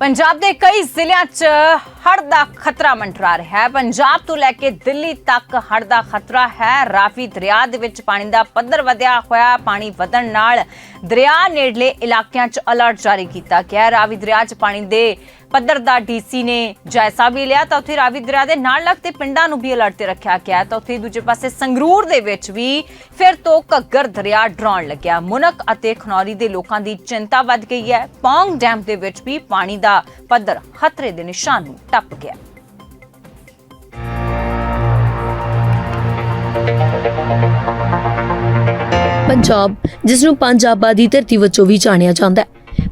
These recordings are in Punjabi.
ਪੰਜਾਬ ਦੇ ਕਈ ਜ਼ਿਲ੍ਹਿਆਂ 'ਚ ਹੜ੍ਹ ਦਾ ਖਤਰਾ ਮੰਡਰਾ ਰਿਹਾ ਹੈ। ਪੰਜਾਬ ਤੋਂ ਲੈ ਕੇ ਦਿੱਲੀ ਤੱਕ ਹੜ੍ਹ ਦਾ ਖਤਰਾ ਹੈ। ਰਾਵੀ ਦਰਿਆ ਦੇ ਵਿੱਚ ਪਾਣੀ ਦਾ ਪੱਧਰ ਵਧਿਆ ਹੋਇਆ। ਪਾਣੀ ਵਧਣ ਨਾਲ ਦਰਿਆ ਨੇੜਲੇ ਇਲਾਕਿਆਂ 'ਚ ਅਲਰਟ ਜਾਰੀ ਕੀਤਾ ਗਿਆ ਹੈ। ਰਾਵੀ ਦਰਿਆ 'ਚ ਪਾਣੀ ਦੇ ਪੱਧਰ ਦਾ ਡੀਸੀ ਨੇ ਜਾਇਜ਼ਾ ਵੀ ਲਿਆ, ਤਾਂ ਉੱਥੇ ਰਾਵੀ ਦਰਿਆ ਦੇ ਨਾਲ ਲੱਗਦੇ ਪਿੰਡਾਂ ਨੂੰ ਵੀ ਅਲਰਟ ਤੇ ਰੱਖਿਆ ਗਿਆ ਤਾਂ ਉੱਥੇ ਦੂਜੇ ਪਾਸੇ ਸੰਗਰੂਰ ਦੇ ਵਿੱਚ ਵੀ ਫਿਰ ਤੋਂ ਘੱਗਰ ਦਰਿਆ ਡਰਾਉਣ ਲੱਗਿਆ। ਮੁਨਕ ਅਤੇ ਖਨੌਰੀ ਦੇ ਲੋਕਾਂ ਦੀ ਚਿੰਤਾ ਵੱਧ ਗਈ ਹੈ। ਪੌਂਗ ਡੈਮ ਦੇ ਵਿੱਚ ਵੀ ਪਾਣੀ ਦਾ ਪੱਧਰ ਖਤਰੇ ਦੇ ਨਿਸ਼ਾਨ ਨੂੰ ਟੱਪ ਗਿਆ। ਪੰਜਾਬ, ਜਿਸ ਨੂੰ ਪੰਜਾਬ ਦੀ ਧਰਤੀ ਵਜੋਂ ਵੀ ਜਾਣਿਆ ਜਾਂਦਾ ਹੈ।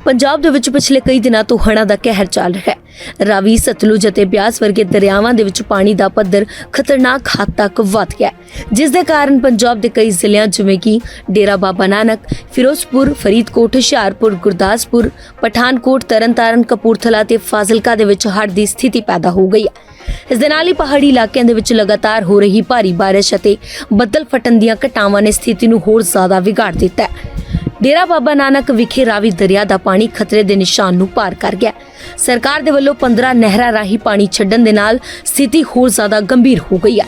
ਪੰਜਾਬ ਦੇ ਵਿੱਚ ਪਿਛਲੇ ਕਈ ਦਿਨਾਂ ਤੋਂ ਹੜ੍ਹਾਂ ਦਾ ਕਹਿਰ ਚੱਲ ਰਿਹਾ ਹੈ। ਰਾਵੀ, ਸਤਲੁਜ ਅਤੇ ਬਿਆਸ ਵਰਗੇ ਦਰਿਆਵਾਂ ਦੇ ਵਿੱਚ ਪਾਣੀ ਦਾ ਪੱਧਰ ਖਤਰਨਾਕ ਹੱਦ ਤੱਕ ਵੱਧ ਗਿਆ ਜਿਸ ਦੇ ਕਾਰਨ ਪੰਜਾਬ ਦੇ ਕਈ ਜ਼ਿਲ੍ਹਿਆਂ ਜਿਵੇਂ ਕਿ ਡੇਰਾ ਬਾਬਾ ਨਾਨਕ, ਫਿਰੋਜ਼ਪੁਰ, ਫਰੀਦਕੋਟ, ਹੁਸ਼ਿਆਰਪੁਰ, ਗੁਰਦਾਸਪੁਰ, ਪਠਾਨਕੋਟ, ਤਰਨਤਾਰਨ, ਕਪੂਰਥਲਾ ਤੇ ਫਾਜ਼ਿਲਕਾ ਦੇ ਵਿੱਚ ਹੜ੍ਹ ਦੀ ਸਥਿਤੀ ਪੈਦਾ ਹੋ ਗਈ ਹੈ। ਇਸ ਦੇ ਨਾਲ ਹੀ ਪਹਾੜੀ ਇਲਾਕਿਆਂ ਦੇ ਵਿੱਚ ਲਗਾਤਾਰ ਹੋ ਰਹੀ ਭਾਰੀ ਬਾਰਿਸ਼ ਅਤੇ ਬੱਦਲ ਫਟਣ ਦੀਆਂ ਘਟਨਾਵਾਂ ਨੇ ਸਥਿਤੀ ਨੂੰ ਹੋਰ ਜ਼ਿਆਦਾ ਵਿਗਾੜ ਦਿੱਤਾ ਹੈ। ਡੇਰਾ ਬਾਬਾ ਨਾਨਕ ਵਿਖੇ ਰਾਵੀ ਦਰਿਆ ਦਾ ਪਾਣੀ ਖਤਰੇ ਦੇ ਨਿਸ਼ਾਨ ਨੂੰ ਪਾਰ ਕਰ ਗਿਆ। ਸਰਕਾਰ ਦੇ ਵੱਲੋਂ 15 ਨਹਿਰਾਂ ਰਾਹੀਂ ਪਾਣੀ ਛੱਡਣ ਦੇ ਨਾਲ ਸਥਿਤੀ ਹੋਰ ਜ਼ਿਆਦਾ ਗੰਭੀਰ ਹੋ ਗਈ ਹੈ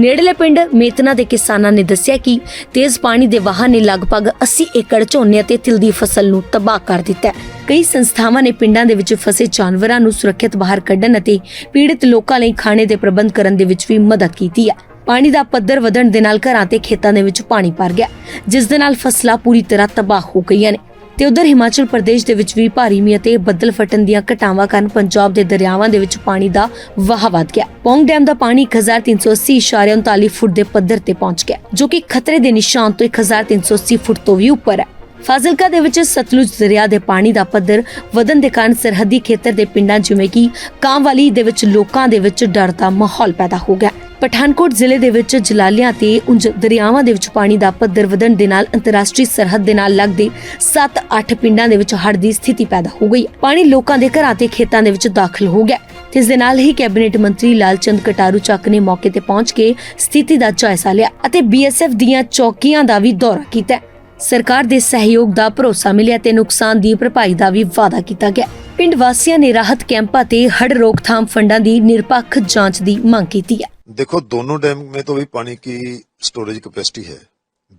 ਨੇੜਲੇ ਪਿੰਡ ਮੇਤਨਾ ਦੇ ਕਿਸਾਨਾਂ ਨੇ ਦੱਸਿਆ ਕਿ ਤੇਜ਼ ਪਾਣੀ ਦੇ ਵਾਹਨ ਨੇ ਲਗਭਗ 80 ਏਕੜ ਝੋਨੇ ਅਤੇ ਤਿਲ ਦੀ ਫਸਲ ਨੂੰ ਤਬਾਹ ਕਰ ਦਿੱਤਾ ਕਈ ਸੰਸਥਾਵਾਂ ਨੇ ਪਿੰਡਾਂ ਦੇ ਵਿੱਚ ਫਸੇ ਜਾਨਵਰਾਂ ਨੂੰ ਸੁਰੱਖਿਅਤ ਬਾਹਰ ਕੱਢਣ ਅਤੇ ਪੀੜਤ ਲੋਕਾਂ ਲਈ ਖਾਣੇ ਦੇ ਪ੍ਰਬੰਧ ਕਰਨ ਦੇ ਵਿੱਚ ਵੀ ਮਦਦ ਕੀਤੀ ਹੈ ਪਾਣੀ ਦਾ ਪੱਧਰ ਵਧਣ ਦੇ ਨਾਲ ਘਰਾਂ ਤੇ ਖੇਤਾਂ ਦੇ ਵਿੱਚ ਪਾਣੀ ਭਰ ਗਿਆ, ਜਿਸ ਦੇ ਨਾਲ ਫਸਲਾਂ ਪੂਰੀ ਤਰ੍ਹਾਂ ਤਬਾਹ ਹੋ ਗਈਆਂ ਨੇ। ਤੇ ਉਧਰ ਹਿਮਾਚਲ ਪ੍ਰਦੇਸ਼ ਦੇ ਵਿੱਚ ਵੀ ਭਾਰੀ ਮੀਂਹ ਅਤੇ ਬੱਦਲ ਫਟਣ ਦੀਆਂ ਘਟਨਾਵਾਂ ਕਾਰਨ ਪੰਜਾਬ ਦੇ ਦਰਿਆਵਾਂ ਦੇ ਵਿੱਚ ਪਾਣੀ ਦਾ ਵਹਾਅ ਵਧ ਗਿਆ। ਪੌਂਗ ਡੈਮ ਦਾ ਪਾਣੀ 1380.39 ਫੁੱਟ ਦੇ ਪੱਧਰ ਤੇ ਪਹੁੰਚ ਗਿਆ, ਜੋ ਕਿ ਖਤਰੇ ਦੇ ਨਿਸ਼ਾਨ ਤੋਂ 1380 ਫੁੱਟ ਤੋਂ ਵੀ ਉੱਪਰ ਹੈ। ਫਾਜ਼ਿਲਕਾ ਦੇ ਵਿੱਚ ਸਤਲੁਜ ਦਰਿਆ ਦੇ ਪਾਣੀ ਦਾ ਪੱਧਰ ਵਧਣ ਦੇ ਕਾਰਨ ਸਰਹੱਦੀ ਖੇਤਰ ਦੇ ਪਿੰਡਾਂ ਜਿਵੇਂ ਕਿ ਕਾਂਵਾਲੀ ਦੇ ਵਿੱਚ ਲੋਕਾਂ ਦੇ ਵਿੱਚ ਡਰ ਦਾ ਮਾਹੌਲ ਪੈਦਾ ਹੋ ਗਿਆ। ਪਠਾਨਕੋਟ ਜ਼ਿਲ੍ਹੇ ਦੇ ਵਿੱਚ ਜਲਾਲਿਆਂ ਤੇ ਉਂਝ ਦਰਿਆਵਾਂ ਦੇ ਵਿੱਚ ਪਾਣੀ ਦਾ ਪੱਧਰ ਵਧਣ ਦੇ ਨਾਲ ਅੰਤਰਰਾਸ਼ਟਰੀ ਸਰਹੱਦ ਦੇ ਨਾਲ ਲੱਗਦੇ 7-8 ਪਿੰਡਾਂ ਦੇ ਵਿੱਚ ਹੜ੍ਹ ਦੀ ਸਥਿਤੀ ਪੈਦਾ ਹੋ ਗਈ। ਪਾਣੀ ਲੋਕਾਂ ਦੇ ਘਰਾਂ ਤੇ ਖੇਤਾਂ ਦੇ ਵਿੱਚ ਦਾਖਲ ਹੋ ਗਿਆ। ਇਸ ਦੇ ਨਾਲ ਹੀ ਕੈਬਨਿਟ ਮੰਤਰੀ ਲਾਲਚੰਦ ਕਟਾਰੂ ਚੱਕ ਨੇ ਮੌਕੇ ਤੇ ਪਹੁੰਚ ਕੇ ਸਥਿਤੀ ਦਾ ਜਾਇਜ਼ਾ ਲਿਆ ਅਤੇ ਬੀਐਸਐਫ ਦੀਆਂ ਚੌਕੀਆਂ ਦਾ ਵੀ ਦੌਰਾ ਕੀਤਾ। ਸਰਕਾਰ ਦੇ ਸਹਿਯੋਗ ਦਾ ਭਰੋਸਾ ਮਿਲਿਆ ਤੇ ਨੁਕਸਾਨ ਦੀ ਭਰਪਾਈ ਦਾ ਵੀ ਵਾਅਦਾ ਕੀਤਾ ਗਿਆ ਪਿੰਡ ਵਾਸੀਆਂ ਨੇ ਰਾਹਤ ਕੈਂਪਾਂ ਤੇ ਹੜ੍ਹ ਰੋਕਥਾਮ ਫੰਡਾਂ ਦੀ ਨਿਰਪੱਖ ਜਾਂਚ ਦੀ ਮੰਗ ਕੀਤੀ ਹੈ देखो दोनों डैम में तो भी पानी की स्टोरेज कैपेसिटी है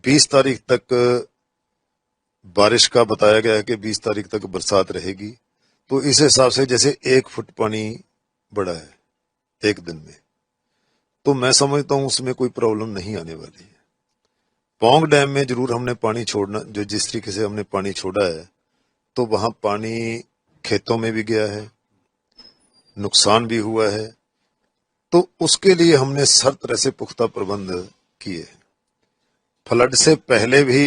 20 तारीख तक बारिश का बताया गया है कि 20 तारीख तक बरसात रहेगी तो इस हिसाब से जैसे एक फुट पानी बढ़ा है एक दिन में तो मैं समझता हूं उसमें कोई प्रॉब्लम नहीं आने वाली है पोंग डैम में ज़रूर हमने पानी छोड़ना, जो जिस तरीके से हमने पानी छोड़ा है तो वहाँ पानी खेतों में भी गया है, नुकसान भी हुआ है तो उसके लिए हमने हर तरह से पुख्ता प्रबंध किए। फ्लड से पहले भी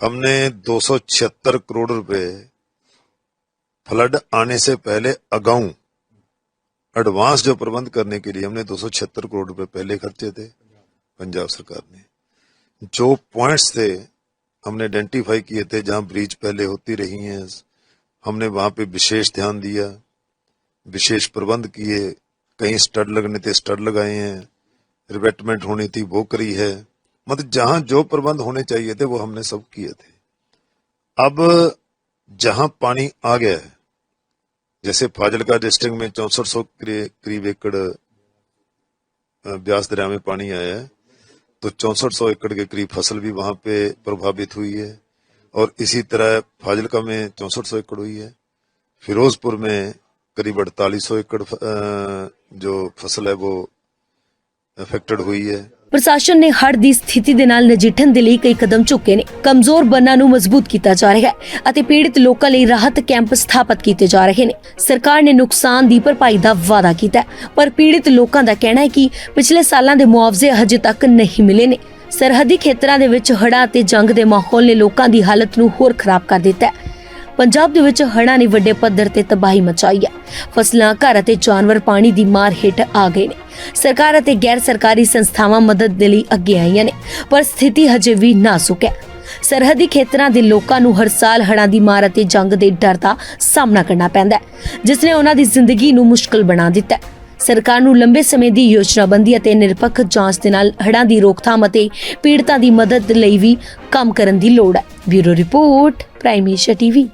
हमने 276 करोड़ रुपए फ्लड आने से पहले अगाऊ, एडवांस जो प्रबंध करने के लिए हमने 276 करोड़ रुपए पहले खर्चे थे, पंजाब सरकार ने। जो पॉइंट्स थे, हमने आइडेंटिफाई किए थे जहाँ ब्रीच पहले होती रही हैं। हमने वहाँ पे विशेष ध्यान दिया, विशेष प्रबंध किए। कहीं स्टड लगने थे स्टड लगाए हैं। रिवेटमेंट होनी थी, वो करी है। मतलब जहाँ जो प्रबंध होने चाहिए थे, वो हमने सब किए थे। अब जहाँ पानी आ गया है, जैसे फाजिलका डिस्ट्रिक्ट में चौसठ सौ करीब एकड़ ब्यास दरिया में पानी आया है। तो चौसठ सौ एकड़ के करीब फ़सल भी वहाँ पे प्रभावित हुई है और इसी तरह फाजिलका में चौसठ सौ एकड़ हुई है। फिरोजपुर में करीब अड़तालीस सौ एकड़ जो फ़सल है वो अफेक्टेड हुई है। ਪ੍ਰਸ਼ਾਸਨ ਨੇ ਹੜ ਦੀ ਸਥਿਤੀ ਦੇ ਨਾਲ ਨਜਿੱਠਣ ਦੇ ਲਈ ਕਈ ਕਦਮ ਚੁੱਕੇ ਨੇ। ਕਮਜ਼ੋਰ ਬੰਨਾਂ ਨੂੰ ਮਜ਼ਬੂਤ ਕੀਤਾ ਜਾ ਰਿਹਾ ਹੈ ਅਤੇ ਪੀੜਿਤ ਲੋਕਾਂ ਲਈ ਰਾਹਤ ਕੈਂਪ ਸਥਾਪਿਤ ਕੀਤੇ ਜਾ ਰਹੇ ਨੇ। ਸਰਕਾਰ ਨੇ ਨੁਕਸਾਨ ਦੀ ਭਰਪਾਈ ਦਾ ਵਾਅਦਾ ਕੀਤਾ ਪਰ ਪੀੜਿਤ ਲੋਕਾਂ ਦਾ ਕਹਿਣਾ ਹੈ ਕਿ ਪਿਛਲੇ ਸਾਲਾਂ ਦੇ ਮੁਆਵਜ਼ੇ ਹਜੇ ਤੱਕ ਨਹੀਂ ਮਿਲੇ ਨੇ। ਸਰਹੱਦੀ ਖੇਤਰਾਂ ਦੇ ਵਿੱਚ ਹੜ੍ਹਾਂ ਤੇ ਜੰਗ ਦੇ ਮਾਹੌਲ ਨੇ ਲੋਕਾਂ ਦੀ ਹਾਲਤ ਨੂੰ ਹੋਰ ਖਰਾਬ ਕਰ ਦਿੱਤਾ ਹੈ। ਪੰਜਾਬ ਦੇ ਵਿੱਚ ਹੜ੍ਹਾਂ ਨੇ ਵੱਡੇ ਪੱਧਰ ਤੇ ਤਬਾਹੀ ਮਚਾਈ ਹੈ। ਫਸਲਾਂ, ਘਰ ਅਤੇ ਜਾਨਵਰ ਪਾਣੀ ਦੀ ਮਾਰ ਹੇਠ ਆ ਗਏ ਨੇ। ਸਰਕਾਰ ਅਤੇ ਗੈਰ ਸਰਕਾਰੀ ਸੰਸਥਾਵਾਂ ਮਦਦ ਦੇ ਲਈ ਅੱਗੇ ਆਈਆਂ ਨੇ, ਪਰ ਸਥਿਤੀ ਹਜੇ ਵੀ ਨਾਜ਼ੁਕ ਹੈ। ਸਰਹੱਦੀ ਖੇਤਰਾਂ ਦੇ ਲੋਕਾਂ ਨੂੰ ਹਰ ਸਾਲ ਹੜ੍ਹਾਂ ਦੀ ਮਾਰ ਅਤੇ ਜੰਗ ਦੇ ਡਰ ਦਾ ਸਾਹਮਣਾ ਕਰਨਾ ਪੈਂਦਾ ਹੈ, ਜਿਸ ਨੇ ਉਹਨਾਂ ਦੀ ਜ਼ਿੰਦਗੀ ਨੂੰ ਮੁਸ਼ਕਲ ਬਣਾ ਦਿੱਤਾ ਹੈ। ਸਰਕਾਰ ਨੂੰ ਲੰਬੇ ਸਮੇਂ ਦੀ ਯੋਜਨਾਬੰਦੀ ਅਤੇ ਨਿਰਪੱਖ ਜਾਂਚ ਦੇ ਨਾਲ ਹੜ੍ਹਾਂ ਦੀ ਰੋਕਥਾਮ ਅਤੇ ਪੀੜਤਾਂ ਦੀ ਮਦਦ ਲਈ ਵੀ ਕੰਮ ਕਰਨ ਦੀ ਲੋੜ ਹੈ। Bureau report, prime Asia TV.